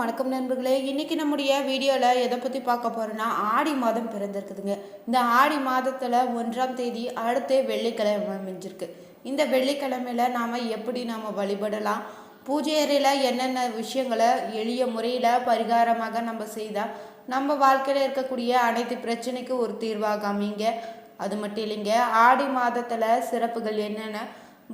வணக்கம் நண்பர்களே. இன்றைக்கி நம்முடைய வீடியோவில் எதை பற்றி பார்க்க போகிறோன்னா ஆடி மாதம் பிறந்திருக்குதுங்க. இந்த ஆடி மாதத்தில் ஒன்றாம் தேதி அடுத்து வெள்ளிக்கிழமை அமைஞ்சிருக்கு. இந்த வெள்ளிக்கிழமையில் நாம் எப்படி நாம் வழிபடலாம்? பூஜை அறையில் என்னென்ன விஷயங்களை எளிய முறையில் பரிகாரமாக நம்ம செய்தால் நம்ம வாழ்க்கையில் இருக்கக்கூடிய அனைத்து பிரச்சனைக்கு ஒரு தீர்வாக அமைங்க அது மட்டும் இல்லைங்க ஆடி மாதத்தில் சிறப்புகள் என்னென்ன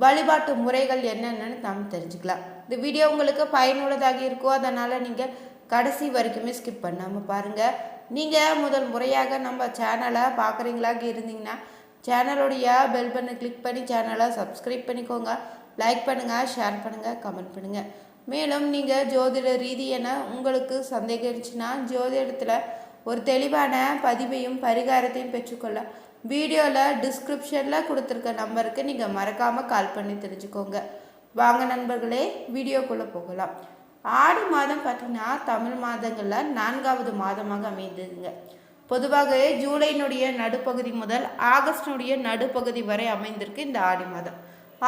வழிபாட்டு முறைகள் என்னென்னு நாம் தெரிஞ்சுக்கலாம். இந்த வீடியோ உங்களுக்கு பயனுள்ளதாக இருக்கும் அதனால் நீங்கள் கடைசி வரைக்குமே ஸ்கிப் பண்ணாமல் பாருங்கள் நீங்கள் முதல் முறையாக நம்ம சேனலை பார்க்குறீங்களாக இருந்தீங்கன்னா சேனலுடைய பெல் பண்ணை கிளிக் பண்ணி சேனலை சப்ஸ்கிரைப் பண்ணிக்கோங்க. லைக் பண்ணுங்கள் ஷேர் பண்ணுங்கள் கமெண்ட் பண்ணுங்கள் மேலும் நீங்கள் ஜோதிட ரீதியான உங்களுக்கு சந்தேகம் இருந்துச்சுன்னா ஜோதிடத்தில் ஒரு தெளிவான பதிவையும் பரிகாரத்தையும் பெற்றுக்கொள்ள வீடியோவில் டிஸ்கிரிப்ஷனில் கொடுத்துருக்க நம்பருக்கு நீங்கள் மறக்காமல் கால் பண்ணி தெரிஞ்சுக்கோங்க. வாங்க நண்பர்களே வீடியோக்குள்ளே போகலாம். ஆடி மாதம் பார்த்திங்கன்னா தமிழ் மாதங்களில் நான்காவது மாதமாக அமைந்ததுங்க. பொதுவாக ஜூலைனுடைய நடுப்பகுதி முதல் ஆகஸ்டினுடைய நடுப்பகுதி வரை அமைந்திருக்கு இந்த ஆடி மாதம்.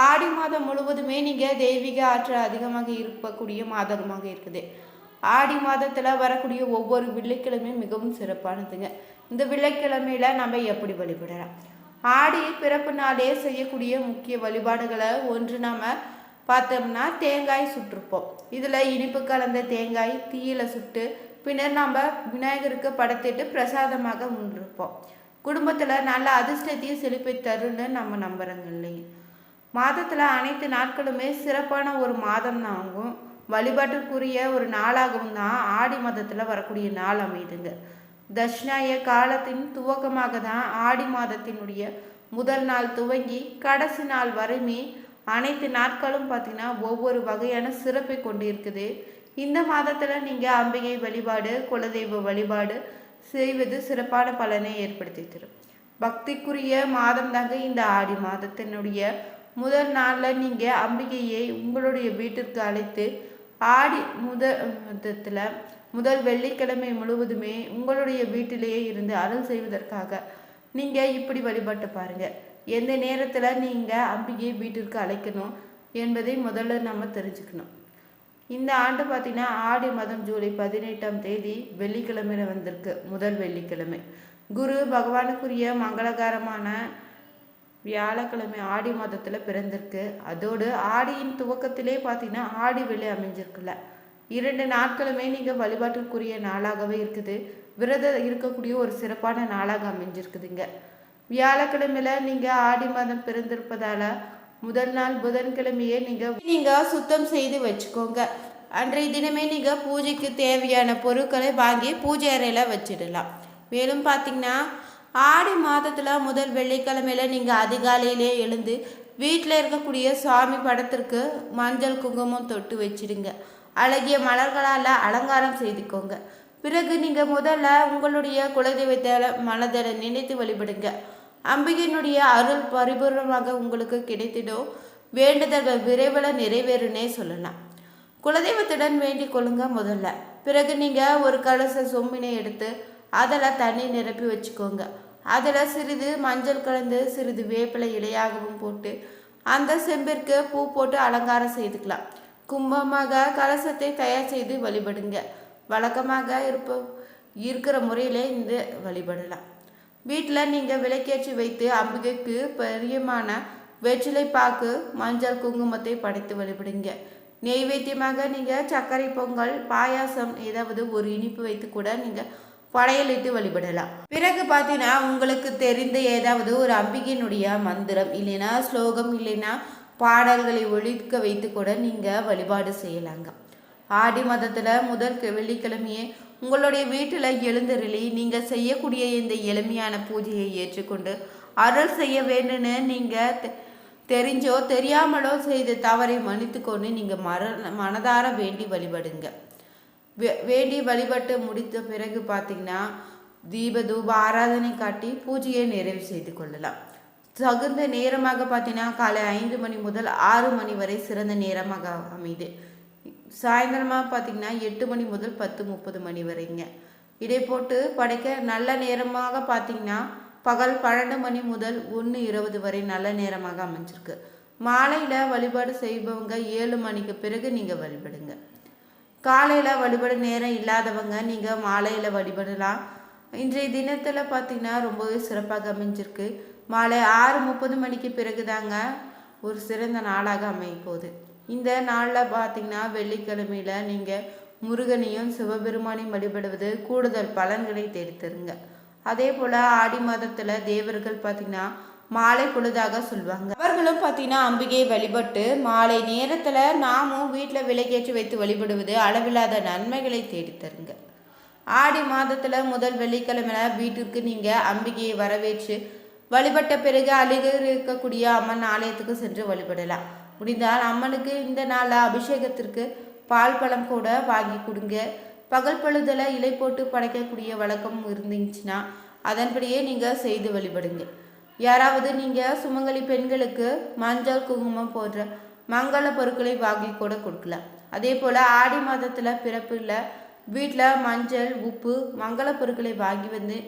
ஆடி மாதம் முழுவதுமே நீங்கள் தெய்வீக ஆற்றல் அதிகமாக இருக்கக்கூடிய மாதமாக இருக்குது. ஆடி மாதத்தில் வரக்கூடிய ஒவ்வொரு வெள்ளிக்கிழமையும் மிகவும் சிறப்பானதுங்க. இந்த வெள்ளிக்கிழமையில் நம்ம எப்படி வழிபடலாம்? ஆடி பிறப்பு நாளே செய்யக்கூடிய முக்கிய வழிபாடுகளை ஒன்று நாம் பார்த்தோம்னா தேங்காய் சுட்டிருப்போம். இதில் இனிப்பு கலந்த தேங்காய் தீயில சுட்டு பின்னர் நம்ம விநாயகருக்கு படைத்திட்டு பிரசாதமாக உண்டிருப்போம் குடும்பத்தில் நல்ல அதிர்ஷ்டத்தையும் செழிப்பை தருன்னு நம்ம நம்புகிறோங்க இல்லைங்க. மாதத்தில் அனைத்து நாட்களுமே சிறப்பான ஒரு மாதம் ஆகும். வழிபாட்டுக்குரிய ஒரு நாளாகவும் தான் ஆடி மாதத்தில் வரக்கூடிய நாள் அமைதுங்க. தட்சிணாய காலத்தின் துவக்கமாக தான் ஆடி மாதத்தினுடைய முதல் நாள் துவங்கி கடைசி நாள் வரைமே அனைத்து நாட்களும் பார்த்திங்கன்னா ஒவ்வொரு வகையான சிறப்பை கொண்டு இருக்குது இந்த மாதத்தில் நீங்கள் அம்பிகை வழிபாடு குலதெய்வ வழிபாடு செய்வது சிறப்பான பலனை ஏற்படுத்தி தரும் பக்திக்குரிய மாதம் தாங்க இந்த ஆடி மாதத்தினுடைய முதல் நாளில் நீங்கள் அம்பிகையை உங்களுடைய வீட்டிற்கு அழைத்து ஆடி முதத்தில் முதல் வெள்ளிக்கிழமை முழுவதுமே உங்களுடைய வீட்டிலேயே இருந்து அருள் செய்வதற்காக நீங்கள் இப்படி வழிபட்டு பாருங்கள் எந்த நேரத்தில் நீங்கள் அம்பிகையை வீட்டிற்கு அழைக்கணும் என்பதை முதல்ல நம்ம தெரிஞ்சுக்கணும். இந்த ஆண்டு பார்த்திங்கன்னா ஆடி மாதம் ஜூலை பதினெட்டாம் தேதி வெள்ளிக்கிழமையில் வந்திருக்கு. முதல் வெள்ளிக்கிழமை. குரு பகவானுக்குரிய மங்களகரமான வியாழக்கிழமை ஆடி மாதத்தில் பிறந்திருக்கு. அதோடு ஆடியின் துவக்கத்திலே பார்த்தீங்கன்னா ஆடி வெள்ளி அமைஞ்சிருக்குல்ல. இரண்டு நாட்களுமே நீங்கள் வழிபாட்டுக்குரிய நாளாகவே இருக்குது. விரதம் இருக்கக்கூடிய ஒரு சிறப்பான நாளாக அமைஞ்சிருக்குதுங்க. வியாழக்கிழமையில் நீங்கள் ஆடி மாதம் பிறந்திருப்பதால் முதல் நாள் புதன்கிழமையே நீங்கள் நீங்கள் சுத்தம் செய்து வச்சுக்கோங்க. அன்றைய தினமே நீங்கள் பூஜைக்கு தேவையான பொருட்களை வாங்கி பூஜை அறையில் வச்சிடலாம். மேலும் பார்த்தீங்கன்னா ஆடி மாதத்தில் முதல் வெள்ளிக்கிழமையில் நீங்கள் அதிகாலையிலே எழுந்து வீட்டில் இருக்கக்கூடிய சுவாமி படத்திற்கு மஞ்சள் குங்குமம் தொட்டு வச்சிடுங்க. அழகிய மலர்களால் அலங்காரம் செய்துக்கோங்க. பிறகு நீங்கள் முதல்ல உங்களுடைய குலதெய்வத்தை மனதில் நினைத்து வழிபடுங்க. அம்பிகையினுடைய அருள் பரிபூர்ணமாக உங்களுக்கு கிடைத்திடும் வேண்டுதல்கள் விரைவில் நிறைவேறுனே சொல்லலாம். குலதெய்வத்துடன் வேண்டிக் கொள்ளுங்க முதல்ல. பிறகு நீங்கள் ஒரு கலச சொம்பினை எடுத்து அதில் தண்ணி நிரப்பி வச்சுக்கோங்க. அதில் சிறிது மஞ்சள் கலந்து சிறிது வேப்பிலை இலையாகவும் போட்டு அந்த செம்பிற்கு பூ போட்டு அலங்காரம் செய்துக்கலாம். கும்பமாக கலசத்தை தயார் செய்து வழிபடுங்க. வழக்கமாக இருப்ப இருக்கிற முறையிலே இந்த வழிபடலாம். வீட்டில் நீங்கள் விளக்கேற்றி வைத்து அம்பிகைக்கு பெரியமான வெற்றிலை பாக்கு மஞ்சள் குங்குமத்தை படைத்து வழிபடுங்க. நெய்வேத்தியமாக நீங்கள் சர்க்கரை பொங்கல் பாயாசம் ஏதாவது ஒரு இனிப்பு வைத்து கூட நீங்கள் படையலிட்டு வழிபடலாம். பிறகு பார்த்தீங்கன்னா உங்களுக்கு தெரிந்த ஏதாவது ஒரு அம்பிகையினுடைய மந்திரம் இல்லைன்னா ஸ்லோகம் இல்லைன்னா பாடல்களை ஒழிக்க வைத்து கூட நீங்கள் வழிபாடு செய்யலாங்க. ஆடி மாதத்தில் முதல் வெள்ளிக்கிழமையே உங்களுடைய வீட்டில் எழுந்தருளி நீங்கள் செய்யக்கூடிய இந்த எளிமையான பூஜையை ஏற்றுக்கொண்டு அருள் செய்ய வேண்டும்னு நீங்கள் தெரிஞ்சோ தெரியாமலோ செய்த தவறை மன்னித்துக்கொண்டு நீங்கள் மர மனதார வேண்டி வழிபடுங்க. வே வேண்டி வழிபட்டு முடித்த பிறகு பார்த்தீங்கன்னா தீப தூப ஆராதனை காட்டி பூஜையை நிறைவு செய்து கொள்ளலாம். தகுந்த நேரமாக பார்த்தீங்கன்னா காலை ஐந்து மணி முதல் ஆறு மணி வரை சிறந்த நேரமாக அமைது. சாயந்தரமாக பார்த்தீங்கன்னா எட்டு மணி முதல் பத்து முப்பது மணி வரைங்க. இதை போட்டு படைக்க நல்ல நேரமாக பார்த்தீங்கன்னா பகல் பன்னெண்டு மணி முதல் ஒன்று இருபது வரை நல்ல நேரமாக அமைஞ்சிருக்கு. மாலையில் வழிபாடு செய்பவங்க ஏழு மணிக்கு பிறகு நீங்கள் வழிபடுங்க. காலையில் வழிபட நேரம் இல்லாதவங்க நீங்கள் மாலையில் வழிபடலாம். இன்றைய தினத்தில் பார்த்தீங்கன்னா ரொம்பவே சிறப்பாக அமைஞ்சிருக்கு. மாலை ஆறு முப்பது மணிக்கு பிறகு தாங்க ஒரு சிறந்த நாளாக அமைய போகுது இந்த நாளில் பார்த்தீங்கன்னா வெள்ளிக்கிழமையில் நீங்கள் முருகனையும் சிவபெருமானையும் வழிபடுவது கூடுதல் பலன்களை தேடித்தருங்க அதே போல் ஆடி மாதத்தில் தேவர்கள் பார்த்தீங்கன்னா மாலை பொழுதாக சொல்லுவாங்க அவர்களும் பார்த்தீங்கன்னா அம்பிகையை வழிபட்டு மாலை நேரத்தில் நாமும் வீட்டில் விலைக்கேற்றி வைத்து வழிபடுவது அளவில்லாத நன்மைகளை தேடித்தருங்க ஆடி மாதத்தில் முதல் வெள்ளிக்கிழமை வீட்டிற்கு நீங்கள் அம்பிகையை வரவேற்று வழிபட்ட பிறகு அருகில் இருக்கக்கூடிய அம்மன் ஆலயத்துக்கு சென்று வழிபடலாம். முடிந்தால் அம்மனுக்கு இந்த நாளில் அபிஷேகத்திற்கு பால் பழம் கூட வாங்கி கொடுங்க. பகல் பழுதில் இலை போட்டு படைக்கக்கூடிய வழக்கம் இருந்துச்சுன்னா அதன்படியே நீங்கள் செய்து வழிபடுங்க. யாராவது நீங்கள் சுமங்கலி பெண்களுக்கு மஞ்சள் குங்குமம் போன்ற மங்கள பொருட்களை வாங்கி கூட கொடுக்கலாம். அதே போல் ஆடி மாதத்தில் பிறப்பில் வீட்டில் மஞ்சள் உப்பு மங்கள பொருட்களை வாங்கி வந்து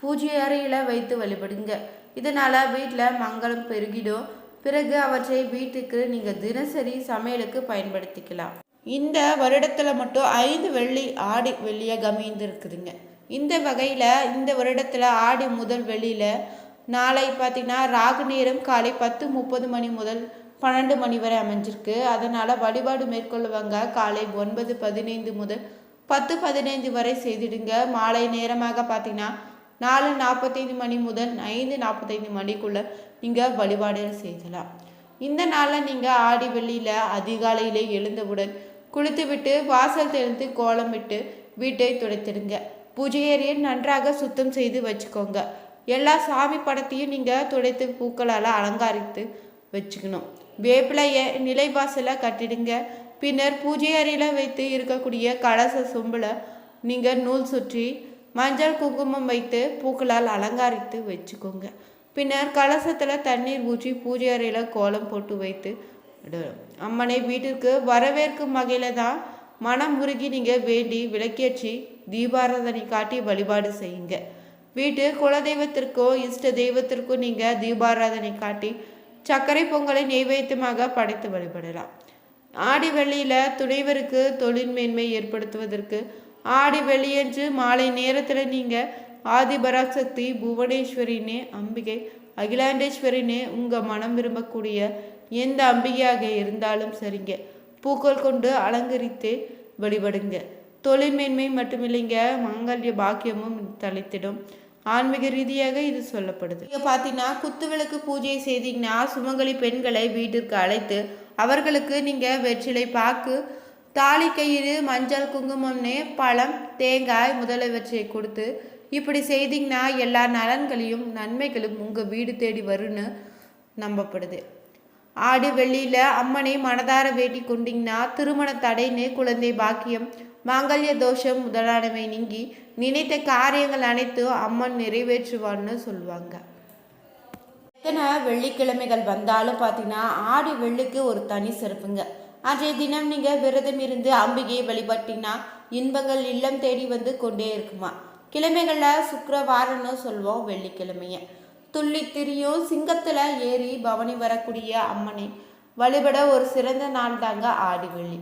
பூஜை அறையில் வைத்து வழிபடுங்க. இதனால் வீட்டில் மங்களம் பெருகிடும் பிறகு அவற்றை வீட்டுக்கு நீங்கள் தினசரி சமையலுக்கு பயன்படுத்திக்கலாம். இந்த வருடத்தில் மட்டும் ஐந்து வெள்ளி ஆடி வெள்ளியாக கமிழ்ந்துருக்குதுங்க இந்த வகையில் இந்த வருடத்தில் ஆடி முதல் வெள்ளியில் நாளை பார்த்தீங்கன்னா ராகு நேரம் காலை பத்து முப்பது மணி முதல் பன்னெண்டு மணி வரை அமைஞ்சிருக்கு. அதனால் வழிபாடு மேற்கொள்ளுவாங்க. காலை ஒன்பது பதினைந்து முதல் பத்து பதினைந்து வரை செய்திடுங்க. மாலை நேரமாக பார்த்தீங்கன்னா நாலு நாற்பத்தைந்து மணி முதல் ஐந்து நாற்பத்தைந்து மணிக்குள்ளே நீங்கள் வழிபாடு செய்யலாம். இந்த நாளில் நீங்கள் ஆடி வெள்ளியில் அதிகாலையிலே எழுந்தவுடன் குளித்துவிட்டு வாசல் தெளித்து கோலமிட்டு வீட்டை துடைத்திடுங்க. பூஜை அறையை நன்றாக சுத்தம் செய்து வச்சுக்கோங்க. எல்லா சாமி படத்தையும் நீங்கள் துடைத்து பூக்களால் அலங்காரித்து வச்சுக்கணும். வேப்பிலையை நிலைவாசலை கட்டிடுங்க. பின்னர் பூஜை அறையில் வைத்து இருக்கக்கூடிய கலச சொம்பில் நீங்கள் நூல் சுற்றி மஞ்சள் குங்குமம் வைத்து பூக்களால் அலங்காரித்து வச்சுக்கோங்க. பின்னர் கலசத்தில் தண்ணீர் ஊற்றி பூஜை அறையில் கோலம் போட்டு வைத்து அம்மனை வீட்டிற்கு வரவேற்கும் வகையில் தான் மனம் உருகி நீங்கள் வேண்டி விளக்கேற்றி தீபாராதனை காட்டி வழிபாடு செய்யுங்க. வீட்டு குலதெய்வத்திற்கோ இஷ்ட தெய்வத்திற்கோ நீங்கள் தீபாராதனை காட்டி சர்க்கரை பொங்கலை நெய்வேத்தியமாக படைத்து வழிபடலாம். ஆடி வெள்ளியில் துணைவருக்கு தொழில் மேன்மை ஏற்படுத்துவதற்கு ஆடி வெளியன்று மாலை நேரத்தில் நீங்கள் ஆதிபராசக்தி புவனேஸ்வரினே அம்பிகை அகிலாண்டேஸ்வரினே உங்கள் மனம் விரும்பக்கூடிய எந்த அம்பிகையாக இருந்தாலும் சரிங்க. பூக்கள் கொண்டு அலங்கரித்து வழிபடுங்க. தொழில் மேன்மை மட்டுமில்லைங்க மாங்கல்ய பாக்கியமும் தலைத்திடும் ஆன்மீக ரீதியாக இது சொல்லப்படுது. இங்கே பார்த்தீங்கன்னா குத்துவிளக்கு பூஜை செய்தீங்கன்னா சுமங்கலி பெண்களை வீட்டிற்கு அழைத்து அவர்களுக்கு நீங்கள் வெற்றிலை பாக்கு தாலி கயிறு மஞ்சள் குங்குமம்னு பழம் தேங்காய் முதலியவற்றை கொடுத்து இப்படி செய்தீங்கன்னா எல்லா நலன்களையும் நன்மைகளும் உங்கள் வீடு தேடி வரும்னு நம்பப்படுது. ஆடி வெள்ளியில் அம்மனை மனதார வேட்டி கொண்டீங்கன்னா திருமண தடைன்னு குழந்தை பாக்கியம் மாங்கல்ய தோஷம் முதலானவை நீங்கி நினைத்த காரியங்கள் அனைத்தும் அம்மன் நிறைவேற்றுவான்னு சொல்லுவாங்க. எத்தனை வெள்ளிக்கிழமைகள் வந்தாலும் பார்த்தீங்கன்னா ஆடி வெள்ளிக்கு ஒரு தனி சிறப்புங்க. அன்றைய தினம் நீங்கள் விரதம் இருந்து அம்பிகையை வழிபட்டீங்கன்னா இன்பங்கள் இல்லம் தேடி வந்து கொண்டே இருக்குமா? கிழமைகளில் சுக்கரவாரம்னு சொல்லுவோம் வெள்ளிக்கிழமைய. துள்ளி திரியும் சிங்கத்தில் ஏறி பவனி வரக்கூடிய அம்மனை வழிபட ஒரு சிறந்த நாள் தாங்க ஆடி வெள்ளி.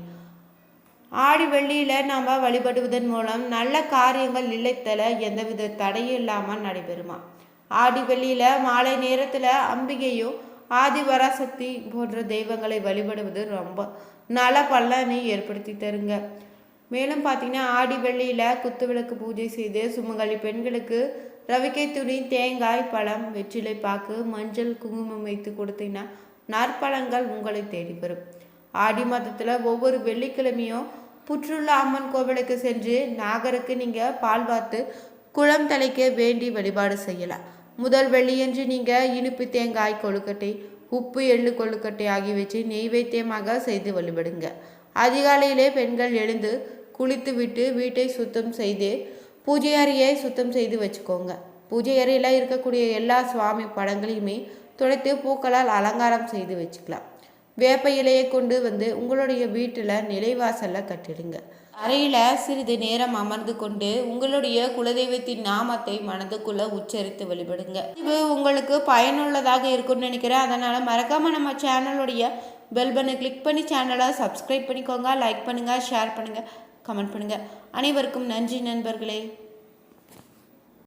ஆடி வெள்ளியில் நாம் வழிபடுவதன் மூலம் நல்ல காரியங்கள் இல்லத்தில் எந்தவித தடையும் இல்லாமல் நடைபெறுமா? ஆடி வெள்ளியில் மாலை நேரத்தில் அம்பிகையும் ஆதிவராசக்தி போன்ற தெய்வங்களை வழிபடுவது ரொம்ப நல பலனை ஏற்படுத்தி தருங்க. மேலும் பார்த்தீங்கன்னா ஆடி வெள்ளியில் குத்துவிளக்கு பூஜை செய்து சுமங்கலி பெண்களுக்கு ரவிக்கை துணி தேங்காய் பழம் வெற்றிலை பாக்கு மஞ்சள் குங்குமம் வைத்து கொடுத்தீங்கன்னா நற்பழங்கள் உங்களை தேடி வரும் ஆடி மாதத்தில் ஒவ்வொரு வெள்ளிக்கிழமையும் புற்றுள்ள அம்மன் கோவிலுக்கு சென்று நாகருக்கு நீங்கள் பால் வாத்து குளம் தலைக்க வேண்டி வழிபாடு செய்யலாம். முதல் வெள்ளியன்று நீங்கள் இனிப்பு தேங்காய் கொழுக்கட்டை உப்பு எள்ளு கொழுக்கட்டை ஆகியவற்றை நெய்வேத்தியமாக செய்து வழிபடுங்க. அதிகாலையிலே பெண்கள் எழுந்து குளித்து விட்டு வீட்டை சுத்தம் செய்து பூஜை அறையை சுத்தம் செய்து வச்சுக்கோங்க. பூஜை அறையில் இருக்கக்கூடிய எல்லா சுவாமி படங்களையுமே துடைத்து பூக்களால் அலங்காரம் செய்து வச்சுக்கலாம். வேப்ப இலையை கொண்டு வந்து உங்களுடைய வீட்டில் நிலைவாசலில் கட்டிடுங்க. அறையில் சிறிது நேரம் அமர்ந்து கொண்டு உங்களுடைய குலதெய்வத்தின் நாமத்தை மனதுக்குள்ளே உச்சரித்து வழிபடுங்க. இது உங்களுக்கு பயனுள்ளதாக இருக்கும்னு நினைக்கிறேன். அதனால் மறக்காமல் நம்ம சேனலுடைய பெல் பட்டனை கிளிக் பண்ணி சேனலை சப்ஸ்கிரைப் பண்ணிக்கோங்க லைக் பண்ணுங்கள் ஷேர் பண்ணுங்கள் கமெண்ட் பண்ணுங்கள் அனைவருக்கும் நன்றி நண்பர்களே.